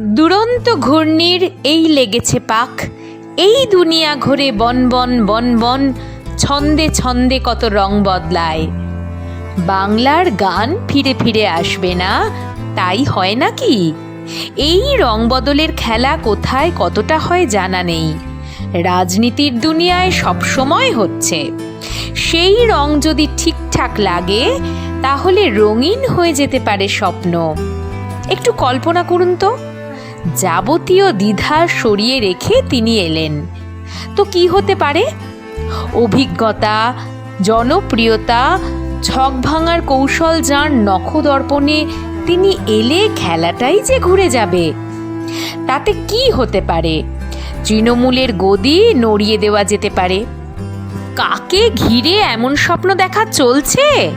দুরন্ত ঘূর্ণির এই লেগেছে পাক। এই দুনিয়া ঘোরে বন বন বন বন, ছন্দে ছন্দে কত রং বদলায়। বাংলার গান ফিরে ফিরে আসবে না, তাই হয় নাকি? এই রং বদলের খেলা কোথায় কতটা হয় জানা নেই। রাজনীতির দুনিয়ায় সবসময় হচ্ছে। সেই রং যদি ঠিকঠাক লাগে, তাহলে রঙিন হয়ে যেতে পারে স্বপ্ন। একটু কল্পনা করুন তো। যাবতীয় দ্বিধা সরিয়ে রেখে তিনি এলেন। তো কি হতে পারে? অভিজ্ঞতা, জনপ্রিয়তা, ছক ভাঙার কৌশল যার নখদর্পণে তিনি এলে খেলাটাই যে ঘুরে যাবে। তাতে কি হতে পারে? তৃণমূলের গদি নড়িয়ে দেওয়া যেতে পারে। কাকে ঘিরে এমন স্বপ্ন দেখা চলছে?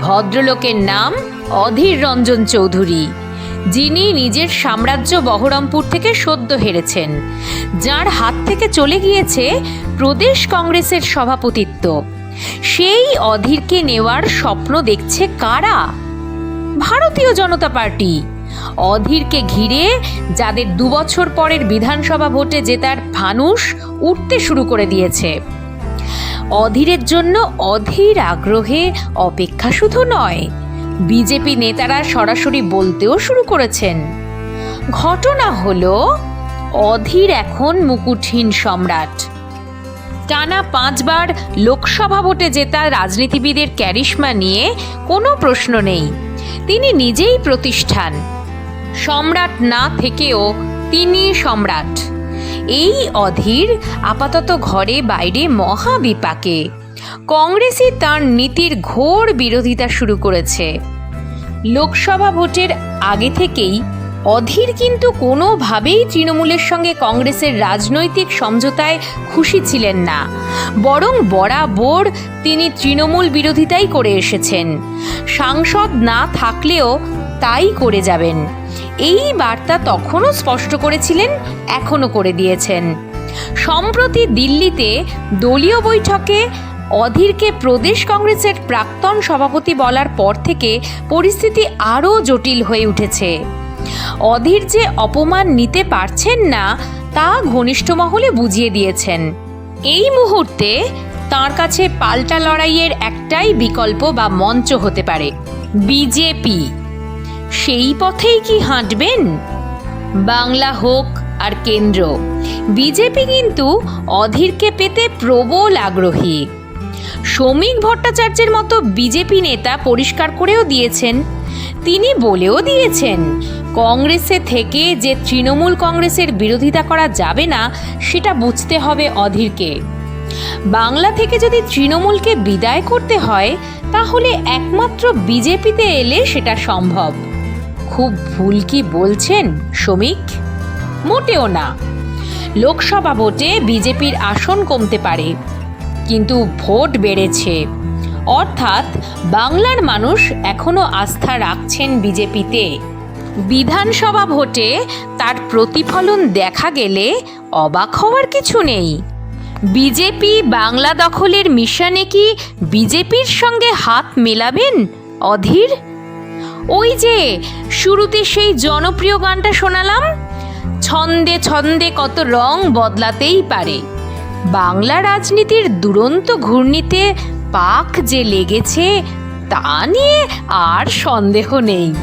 ভদ্রলোকের নাম অধীর রঞ্জন চৌধুরী। যিনি নিজের সাম্রাজ্য বহরমপুর থেকে সদ্য হেরেছেন। যার হাত থেকে চলে গিয়েছে প্রদেশ কংগ্রেসের সভাপতিত্ব। সেই অধীরকে নেওয়ার স্বপ্ন দেখছে কারা? ভারতীয় জনতা পার্টি। অধীরকে ঘিরে যাদের দুবছর পরের বিধানসভা ভোটে জেতার ফানুস উঠতে শুরু করে দিয়েছে। অধীরের জন্য অধীর আগ্রহে অপেক্ষা শুধু নয় বিজেপি নেতারা সরাসরি বলতেও শুরু করেছেন। ঘটনা হলো, অধীর এখন মুকুটহীন সম্রাট। টানা পাঁচবার লোকসভা ভোটে জেতা রাজনীতিবিদের ক্যারিশমা নিয়ে কোনো প্রশ্ন নেই। তিনি নিজেই প্রতিষ্ঠান। সম্রাট না থেকেও তিনি সম্রাট। এই অধীর আপাতত ঘরে বাইরে মহা বিপাকে কংগ্রেসই তার নীতির ঘোর বিরোধিতা শুরু করেছে। লোকসভা ভোটের আগে থেকেই অধীর কিন্তু কোনোভাবেই তৃণমূলের সঙ্গে কংগ্রেসের রাজনৈতিক সমঝোতায় খুশি ছিলেন না। বরং বরাবর তিনি তৃণমূল বিরোধিতাই করে এসেছেন। সাংসদ না থাকলেও তাই করে যাবেন। এই বার্তা তখনও স্পষ্ট করেছিলেন, এখনও করে দিয়েছেন। সম্প্রতি দিল্লিতে দলীয় বৈঠকে অধীরকে প্রদেশ কংগ্রেসের প্রাক্তন সভাপতি বলার পর থেকে পরিস্থিতি আরও জটিল হয়ে উঠেছে। অধীর যে অপমান নিতে পারছেন না, তা ঘনিষ্ঠ মহলে বুঝিয়ে দিয়েছেন। এই মুহূর্তে তার কাছে পাল্টা লড়াইয়ের একটাই বিকল্প বা মঞ্চ হতে পারে, বিজেপি। সেই পথেই কি হাঁটবেন? বাংলা হোক আর কেন্দ্র। বিজেপি কিন্তু অধীরকে পেতে প্রবল আগ্রহী। শ্রমিক ভট্টাচার্যের মতো বিজেপি নেতা পরিষ্কার করেও দিয়েছেন। তিনি বলেও দিয়েছেন, কংগ্রেসে থেকে যে তৃণমূল কংগ্রেসের বিরোধিতা করা যাবে না, সেটা বুঝতে হবে অধীরকে। বাংলা থেকে যদি তৃণমূলকে বিদায় করতে হয়, তাহলে একমাত্র বিজেপিতে এলে সেটা সম্ভব। খুব ভুল কি বলছেন শ্রমিক? মোটেও না। লোকসভা ভোটে বিজেপির আসন কমতে পারে। কিন্তু ভোট বেড়েছে। অর্থাৎ বাংলার মানুষ এখনও আস্থা রাখছেন বিজেপিতে। বিধানসভা ভোটে তার প্রতিফলন দেখা গেলে অবাক হওয়ার কিছু নেই। বিজেপি বাংলা দখলের মিশনে কি বিজেপির সঙ্গে হাত মেলাবেন অধীর? ওই যে শুরুতে সেই জনপ্রিয় গানটা শোনালাম, ছন্দে ছন্দে কত রং বদলাতেই পারে। বাংলা রাজনীতির দুরন্ত ঘূর্ণিতে পাক যে লেগেছে তা নিয়ে আর সন্দেহ নেই।